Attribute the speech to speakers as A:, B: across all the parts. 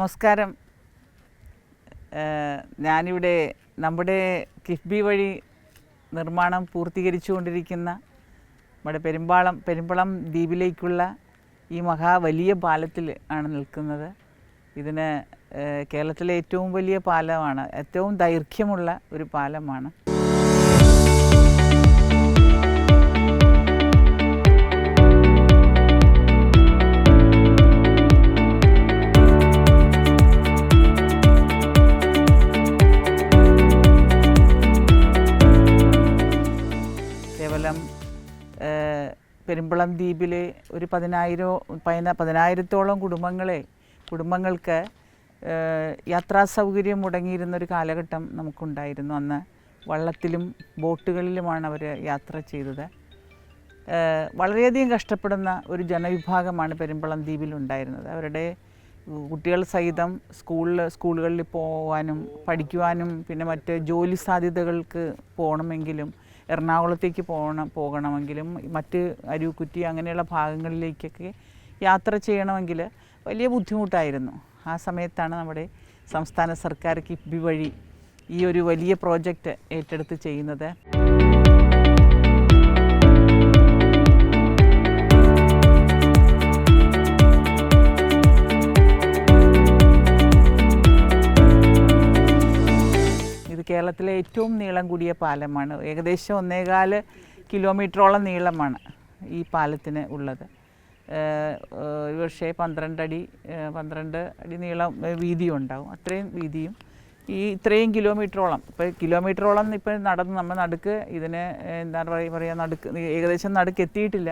A: നമസ്കാരം. ഞാനിവിടെ നമ്മുടെ കിഫ്ബി വഴി നിർമ്മാണം പൂർത്തീകരിച്ചുകൊണ്ടിരിക്കുന്ന നമ്മുടെ പെരുമ്പാളം പെരുമ്പളം ദ്വീപിലേക്കുള്ള ഈ മഹാ വലിയ പാലത്തിൽ ആണ് നിൽക്കുന്നത്. ഇതിന് കേരളത്തിലെ ഏറ്റവും വലിയ പാലമാണ് ഏറ്റവും ദൈർഘ്യമുള്ള ഒരു പാലമാണ്. പെരുമ്പളം ദ്വീപിൽ ഒരു പതിനായിരം പതിന പതിനായിരത്തോളം കുടുംബങ്ങളെ കുടുംബങ്ങൾക്ക് യാത്രാ സൗകര്യം മുടങ്ങിയിരുന്ന ഒരു കാലഘട്ടം നമുക്കുണ്ടായിരുന്നു. അന്ന് വള്ളത്തിലും ബോട്ടുകളിലുമാണ് അവർ യാത്ര ചെയ്തത്. വളരെയധികം കഷ്ടപ്പെടുന്ന ഒരു ജനവിഭാഗമാണ് പെരുമ്പളം ദ്വീപിലുണ്ടായിരുന്നത് അവരുടെ കുട്ടികൾ സഹിതം സ്കൂളിൽ സ്കൂളുകളിൽ പോകാനും പഠിക്കുവാനും പിന്നെ മറ്റ് ജോലി സാധ്യതകൾക്ക് പോകണമെങ്കിലും എറണാകുളത്തേക്ക് പോകണം പോകണമെങ്കിലും മറ്റ് അരുക്കുറ്റി അങ്ങനെയുള്ള ഭാഗങ്ങളിലേക്കൊക്കെ യാത്ര ചെയ്യണമെങ്കിൽ വലിയ ബുദ്ധിമുട്ടായിരുന്നു. ആ സമയത്താണ് നമ്മുടെ സംസ്ഥാന സർക്കാർ കിഫ്ബി വഴി ഈ ഒരു വലിയ പ്രോജക്റ്റ് ഏറ്റെടുത്ത് ചെയ്യുന്നത്. കേരളത്തിലെ ഏറ്റവും നീളം കൂടിയ പാലമാണ്. ഏകദേശം ഒന്നേകാൽ കിലോമീറ്ററോളം നീളമാണ് ഈ പാലത്തിന് ഉള്ളത്. ഒരു പക്ഷേ പന്ത്രണ്ട് അടി പന്ത്രണ്ട് അടി നീളം വീതിയും ഉണ്ടാവും അത്രയും വീതിയും ഈ ഇത്രയും കിലോമീറ്ററോളം. ഇപ്പോൾ കിലോമീറ്ററോളം ഇപ്പോൾ നടന്ന് നമ്മൾ നടുക്ക് ഇതിന് എന്താ പറയുക പറയുക നടുക്ക് ഏകദേശം നടുക്ക് എത്തിയിട്ടില്ല.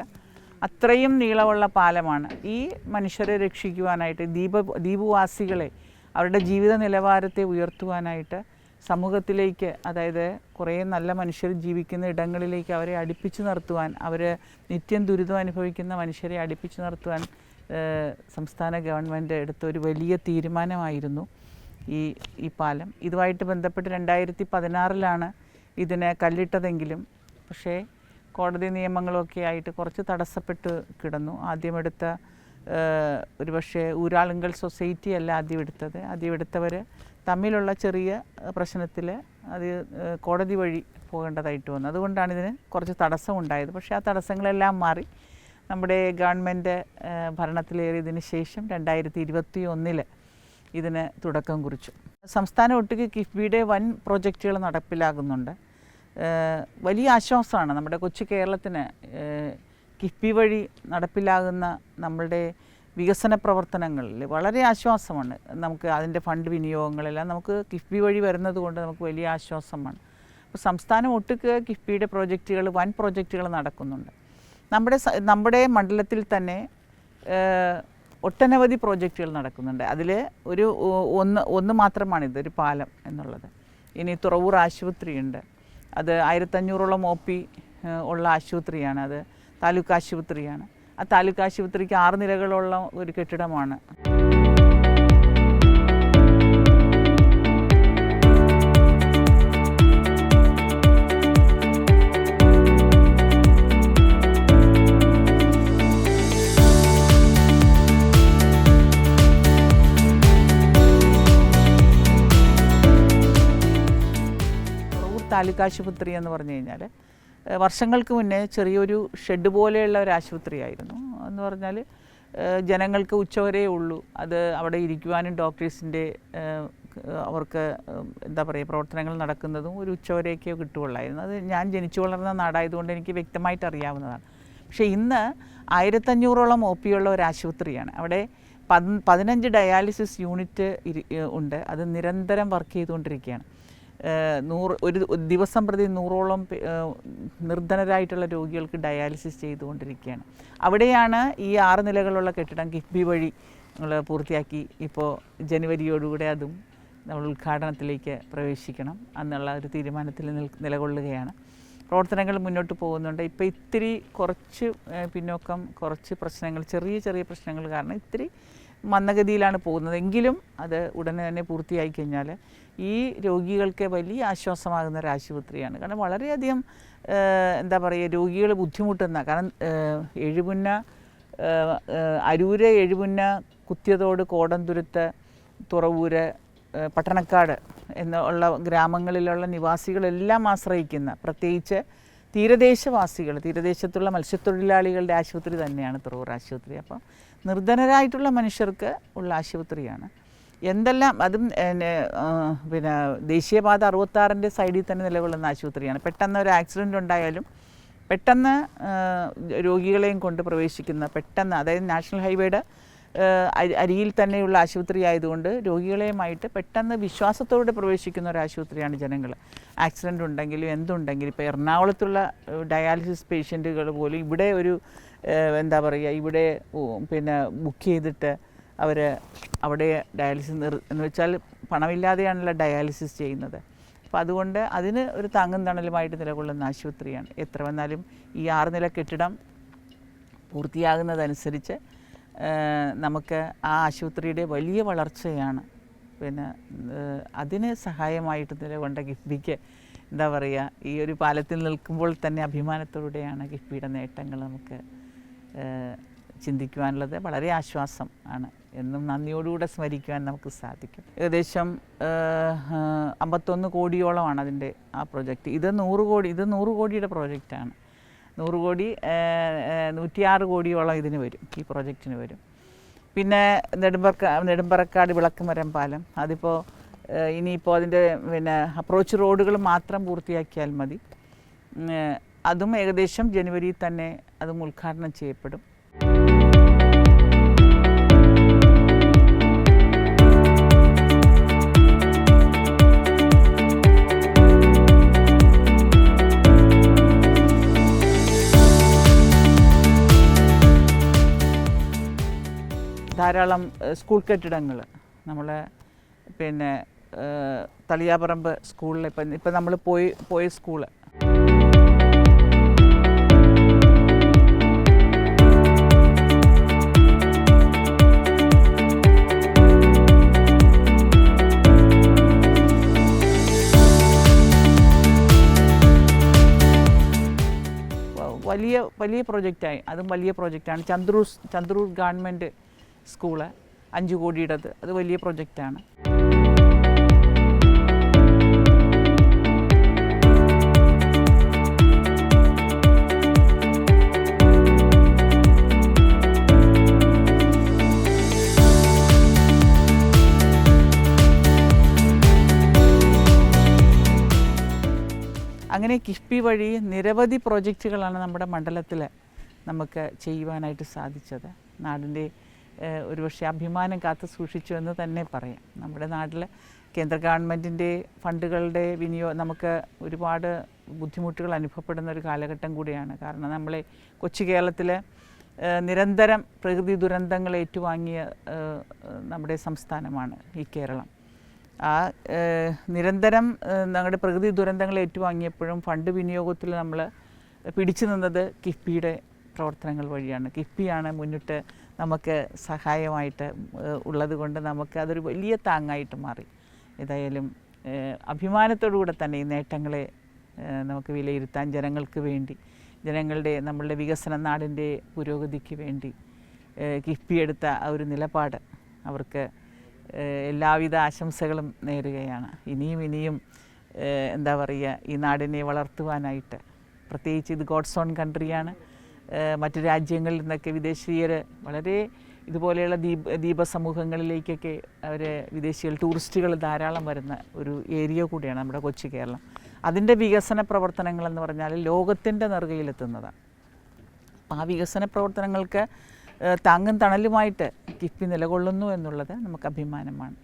A: അത്രയും നീളമുള്ള പാലമാണ്. ഈ മനുഷ്യരെ രക്ഷിക്കുവാനായിട്ട് ദ്വീപ ദ്വീപവാസികളെ അവരുടെ ജീവിത നിലവാരത്തെ ഉയർത്തുവാനായിട്ട് സമൂഹത്തിലേക്ക് അതായത് കുറേ നല്ല മനുഷ്യർ ജീവിക്കുന്ന ഇടങ്ങളിലേക്ക് അവരെ അടുപ്പിച്ചു നിർത്തുവാൻ അവർ നിത്യം ദുരിതം അനുഭവിക്കുന്ന മനുഷ്യരെ അടുപ്പിച്ചു നിർത്തുവാൻ സംസ്ഥാന ഗവൺമെന്റ് എടുത്ത ഒരു വലിയ തീരുമാനമായിരുന്നു ഈ ഈ പാലം. ഇതുമായിട്ട് ബന്ധപ്പെട്ട് രണ്ടായിരത്തി പതിനാറിലാണ് ഇതിനെ കല്ലിട്ടതെങ്കിലും പക്ഷേ കോടതി നിയമങ്ങളൊക്കെ ആയിട്ട് കുറച്ച് തടസ്സപ്പെട്ട് കിടന്നു. ആദ്യം എടുത്ത ഏഹ്, ഒരു പക്ഷേ ഊരാളുങ്കൽ സൊസൈറ്റി അല്ല ആദ്യം എടുത്തത്. ആദ്യം എടുത്തവർ തമ്മിലുള്ള ചെറിയ പ്രശ്നത്തിൽ അത് കോടതി വഴി പോകേണ്ടതായിട്ട് വന്നു. അതുകൊണ്ടാണ് ഇതിന് കുറച്ച് തടസ്സം ഉണ്ടായത് പക്ഷേ ആ തടസ്സങ്ങളെല്ലാം മാറി. നമ്മുടെ ഗവൺമെന്റ് ഭരണത്തിലേറിയതിന് ശേഷം രണ്ടായിരത്തി ഇരുപത്തി ഒന്നിൽ ഇതിന് തുടക്കം കുറിച്ചു. സംസ്ഥാനം ഒട്ടുക്ക് കിഫ്ബിയുടെ വൻ പ്രോജക്റ്റുകൾ നടപ്പിലാകുന്നുണ്ട് വലിയ ആശ്വാസമാണ് നമ്മുടെ കൊച്ചു കേരളത്തിന് കിഫ്ബി വഴി നടപ്പിലാകുന്ന നമ്മളുടെ വികസന പ്രവർത്തനങ്ങളിൽ വളരെ ആശ്വാസമാണ്. നമുക്ക് അതിന്റെ ഫണ്ട് വിനിയോഗങ്ങളെല്ലാം നമുക്ക് കിഫ്ബി വഴി വരുന്നത് കൊണ്ട് നമുക്ക് വലിയ ആശ്വാസമാണ്. അപ്പോൾ സംസ്ഥാനം ഒട്ടുക്ക് കിഫ്ബിയുടെ പ്രോജക്റ്റുകൾ വൻ പ്രോജക്റ്റുകൾ നടക്കുന്നുണ്ട്. നമ്മുടെ നമ്മുടെ മണ്ഡലത്തിൽ തന്നെ ഒട്ടനവധി പ്രോജക്റ്റുകൾ നടക്കുന്നുണ്ട്. അതിൽ ഒരു ഒന്ന് ഒന്ന് മാത്രമാണിത് ഒരു പാലം എന്നുള്ളത്. ഇനി തുറവൂർ ആശുപത്രിയുണ്ട്. അത് ആയിരത്തഞ്ഞൂറോളം ഒ പി ഉള്ള ആശുപത്രിയാണ്. അത് താലൂക്ക് ആശുപത്രിയാണ്. ആ താലൂക്ക് ആശുപത്രിക്ക് ആറ് നിലകളുള്ള ഒരു കെട്ടിടമാണ്. താലൂക്ക് ആശുപത്രി എന്ന് പറഞ്ഞു കഴിഞ്ഞാൽ വർഷങ്ങൾക്ക് മുന്നേ ചെറിയൊരു ഷെഡ് പോലെയുള്ള ഒരു ആശുപത്രി ആയിരുന്നു എന്ന് പറഞ്ഞാൽ ജനങ്ങൾക്ക് ഉച്ചവരേ ഉള്ളൂ. അത് അവിടെ ഇരിക്കുവാനും ഡോക്ടേഴ്സിന്റെ അവർക്ക് എന്താ പറയുക പ്രവർത്തനങ്ങൾ നടക്കുന്നതും ഒരു ഉച്ചവരെയൊക്കെ കിട്ടുകയുള്ളായിരുന്നു. അത് ഞാൻ ജനിച്ചു വളർന്ന നാടായതുകൊണ്ട് എനിക്ക് വ്യക്തമായിട്ട് അറിയാവുന്നതാണ്. പക്ഷേ ഇന്ന് ആയിരത്തഞ്ഞൂറോളം ഒ പി ഉള്ള ഒരു ആശുപത്രിയാണ്. അവിടെ പത് പതിനഞ്ച് ഡയാലിസിസ് യൂണിറ്റ് ഉണ്ട്. അത് നിരന്തരം വർക്ക് ചെയ്തുകൊണ്ടിരിക്കുകയാണ്. നൂറ് ഒരു ദിവസം പ്രതി നൂറോളം നിർധനരായിട്ടുള്ള രോഗികൾക്ക് ഡയാലിസിസ് ചെയ്തുകൊണ്ടിരിക്കുകയാണ്. അവിടെയാണ് ഈ ആറ് നിലകളുള്ള കെട്ടിടം കിഫ്ബി വഴി നമ്മൾ പൂർത്തിയാക്കി. ഇപ്പോൾ ജനുവരിയോടുകൂടെ അതും നമ്മൾ ഉദ്ഘാടനത്തിലേക്ക് പ്രവേശിക്കണം എന്നുള്ള ഒരു തീരുമാനത്തിൽ നിലകൊള്ളുകയാണ്. പ്രവർത്തനങ്ങൾ മുന്നോട്ട് പോകുന്നുണ്ട്. ഇപ്പോൾ ഇത്തിരി കുറച്ച് പിന്നോക്കം കുറച്ച് പ്രശ്നങ്ങൾ ചെറിയ ചെറിയ പ്രശ്നങ്ങൾ കാരണം ഇത്തിരി മന്ദഗതിയിലാണ് പോകുന്നത്. എങ്കിലും അത് ഉടനെ തന്നെ പൂർത്തിയായി കഴിഞ്ഞാൽ ഈ രോഗികൾക്ക് വലിയ ആശ്വാസമാകുന്ന ഒരു ആശുപത്രിയാണ്. കാരണം വളരെയധികം എന്താ പറയുക രോഗികൾ ബുദ്ധിമുട്ടുന്ന കാരണം എഴുപുന്ന അരൂര് എഴുപുന്ന കുത്തിയതോട് കോടന്തുരുത്ത് തുറവൂര് പട്ടണക്കാട് എന്നുള്ള ഗ്രാമങ്ങളിലുള്ള നിവാസികളെല്ലാം ആശ്രയിക്കുന്ന പ്രത്യേകിച്ച് തീരദേശവാസികൾ തീരദേശത്തുള്ള മത്സ്യത്തൊഴിലാളികളുടെ ആശുപത്രി തന്നെയാണ് തുറവൂർ ആശുപത്രി. അപ്പം നിർധനരായിട്ടുള്ള മനുഷ്യർക്ക് ഉള്ള ആശുപത്രിയാണ്. എന്തെല്ലാം അതും പിന്നെ ദേശീയപാത അറുപത്താറിന്റെ സൈഡിൽ തന്നെ നിലകൊള്ളുന്ന ആശുപത്രിയാണ്. പെട്ടെന്ന് ഒരു ആക്സിഡന്റ് ഉണ്ടായാലും പെട്ടെന്ന് രോഗികളെയും കൊണ്ട് പ്രവേശിക്കുന്ന പെട്ടെന്ന് അതായത് നാഷണൽ ഹൈവേയുടെ അരിയിൽ തന്നെയുള്ള ആശുപത്രി ആയതുകൊണ്ട് രോഗികളെയുമായിട്ട് പെട്ടെന്ന് വിശ്വാസത്തോടെ പ്രവേശിക്കുന്ന ഒരു ആശുപത്രിയാണ് ജനങ്ങൾ ആക്സിഡന്റ് ഉണ്ടെങ്കിലും എന്തുണ്ടെങ്കിലും ഇപ്പോൾ എറണാകുളത്തുള്ള ഡയാലിസിസ് പേഷ്യന്റുകൾ പോലും ഇവിടെ ഒരു എന്താ പറയുക ഇവിടെ പിന്നെ ബുക്ക് ചെയ്തിട്ട് അവർ അവിടെ ഡയാലിസിസ് നിർ എന്ന് വെച്ചാൽ പണമില്ലാതെയാണല്ലോ ഡയാലിസിസ് ചെയ്യുന്നത്. അപ്പോൾ അതുകൊണ്ട് അതിന് ഒരു താങ്ങും തണലുമായിട്ട് നിലകൊള്ളുന്ന ആശുപത്രിയാണ്. എത്ര വന്നാലും ഈ ആറ് നില കെട്ടിടം പൂർത്തിയാകുന്നതനുസരിച്ച് നമുക്ക് ആ ആശുപത്രിയുടെ വലിയ വളർച്ചയാണ്. പിന്നെ അതിന് സഹായമായിട്ട് നിലകൊണ്ട കിഫ്ബിക്ക് എന്താ പറയുക ഈ ഒരു പാലത്തിൽ നിൽക്കുമ്പോൾ തന്നെ അഭിമാനത്തോടെയാണ് കിഫ്ബിയുടെ നേട്ടങ്ങൾ നമുക്ക് ചിന്തിക്കുവാനുള്ളത്. വളരെ ആശ്വാസം ആണ്. എന്നും നന്ദിയോടുകൂടെ സ്മരിക്കുവാൻ നമുക്ക് സാധിക്കും. ഏകദേശം അമ്പത്തൊന്ന് കോടിയോളമാണ് അതിന്റെ ആ പ്രൊജക്റ്റ്. ഇത് നൂറ് കോടി ഇത് നൂറ് കോടിയുടെ പ്രോജക്റ്റാണ്. നൂറ് കോടി നൂറ്റിയാറ് കോടിയോളം ഇതിന് വരും ഈ പ്രോജക്റ്റിന് വരും. പിന്നെ നെടുമ്പറക്ക നെടുമ്പറക്കാട് വിളക്കുമരം പാലം അതിപ്പോൾ ഇനിയിപ്പോൾ അതിന്റെ പിന്നെ അപ്രോച്ച് റോഡുകൾ മാത്രം പൂർത്തിയാക്കിയാൽ മതി. അതും ഏകദേശം ജനുവരിയിൽ തന്നെ അതും ഉദ്ഘാടനം ചെയ്യപ്പെടും. ധാരാളം സ്കൂൾ കെട്ടിടങ്ങൾ നമ്മൾ പിന്നെ തളിയാപറമ്പ് സ്കൂളിൽ ഇപ്പം ഇപ്പം നമ്മൾ പോയി പോയ സ്കൂൾ. വലിയ വലിയ പ്രോജക്റ്റായി. അതും വലിയ പ്രോജക്റ്റാണ്. ചന്ദ്രൂസ് ചന്ദ്രൂർ ഗവൺമെന്റ് സ്കൂൾ അഞ്ചു കോടിയുടേത്. അത് വലിയ പ്രൊജക്റ്റാണ്. അങ്ങനെ കിഫ്ബി വഴി നിരവധി പ്രോജക്റ്റുകളാണ് നമ്മുടെ മണ്ഡലത്തിൽ നമുക്ക് ചെയ്യുവാനായിട്ട് സാധിച്ചത്. നാടിന്റെ ഒരുപക്ഷെ അഭിമാനം കാത്തു സൂക്ഷിച്ചു എന്ന് തന്നെ പറയാം. നമ്മുടെ നാട്ടിൽ കേന്ദ്ര ഗവൺമെന്റിന്റെ ഫണ്ടുകളുടെ വിനിയോഗം നമുക്ക് ഒരുപാട് ബുദ്ധിമുട്ടുകൾ അനുഭവപ്പെടുന്ന ഒരു കാലഘട്ടം കൂടിയാണ്. കാരണം നമ്മൾ കൊച്ചു കേരളത്തിൽ നിരന്തരം പ്രകൃതി ദുരന്തങ്ങൾ ഏറ്റുവാങ്ങിയ നമ്മുടെ സംസ്ഥാനമാണ് ഈ കേരളം. ആ നിരന്തരം ഞങ്ങളുടെ പ്രകൃതി ദുരന്തങ്ങൾ ഏറ്റുവാങ്ങിയപ്പോഴും ഫണ്ട് വിനിയോഗത്തിൽ നമ്മൾ പിടിച്ചു നിന്നത് കിഫ്ബിയുടെ പ്രവർത്തനങ്ങൾ വഴിയാണ്. കിഫ്ബിയാണ് മുന്നിട്ട് നമുക്ക് സഹായമായിട്ട് ഉള്ളത് കൊണ്ട് നമുക്ക് അതൊരു വലിയ താങ്ങായിട്ട് മാറി. ഏതായാലും അഭിമാനത്തോടുകൂടെ തന്നെ ഈ നേട്ടങ്ങളെ നമുക്ക് വിലയിരുത്താൻ ജനങ്ങൾക്ക് വേണ്ടി ജനങ്ങളുടെ നമ്മളുടെ വികസന നാടിന്റെ പുരോഗതിക്ക് വേണ്ടി കിഫ്ബിയെടുത്ത ആ ഒരു നിലപാട് അവർക്ക് എല്ലാവിധ ആശംസകളും നേരുകയാണ്. ഇനിയും ഇനിയും എന്താ പറയുക ഈ നാടിനെ വളർത്തുവാനായിട്ട്. പ്രത്യേകിച്ച് ഇത് ഗോഡ്സ് ഓൺ കൺട്രിയാണ്. മറ്റു രാജ്യങ്ങളിൽ നിന്നൊക്കെ വിദേശീയർ വളരെ ഇതുപോലെയുള്ള ദീപ ദീപസമൂഹങ്ങളിലേക്കൊക്കെ അവർ വിദേശികൾ ടൂറിസ്റ്റുകൾ ധാരാളം വരുന്ന ഒരു ഏരിയ കൂടിയാണ് നമ്മുടെ കൊച്ചു കേരളം. അതിന്റെ വികസന പ്രവർത്തനങ്ങളെന്ന് പറഞ്ഞാൽ ലോകത്തിന്റെ നെറുകയിലെത്തുന്നതാണ്. അപ്പം ആ വികസന പ്രവർത്തനങ്ങൾക്ക് താങ്ങും തണലുമായിട്ട് കിഫ്ബി നിലകൊള്ളുന്നു എന്നുള്ളത് നമുക്ക് അഭിമാനമാണ്.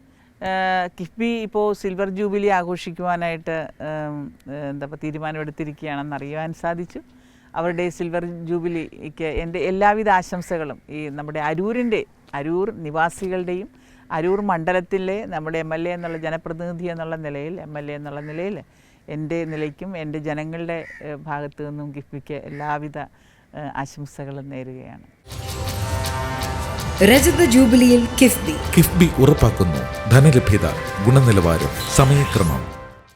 A: കിഫ്ബി ഇപ്പോൾ സിൽവർ ജൂബിലി ആഘോഷിക്കുവാനായിട്ട് എന്താ പറയുക തീരുമാനമെടുത്തിരിക്കുകയാണെന്ന് അറിയുവാൻ സാധിച്ചു. അവരുടെ സിൽവർ ജൂബിലിക്ക് എന്റെ എല്ലാവിധ ആശംസകളും ഈ നമ്മുടെ അരൂരിന്റെ അരൂർ നിവാസികളുടെയും അരൂർ മണ്ഡലത്തിലെ നമ്മുടെ എം എൽ എ എന്നുള്ള ജനപ്രതിനിധി എന്നുള്ള നിലയിൽ എം എൽ എ എന്നുള്ള നിലയിൽ എന്റെ നിലയ്ക്കും എന്റെ ജനങ്ങളുടെ ഭാഗത്തു നിന്നും കിഫ്ബിക്ക് എല്ലാവിധ ആശംസകളും നേരുകയാണ്.
B: രജത ജൂബിലിയിൽ കിഫ്ബി.
C: കിഫ്ബി ഉറപ്പാക്കുന്നു. ധനലഭ്യത ഗുണനിലവാരം സമയക്രമം.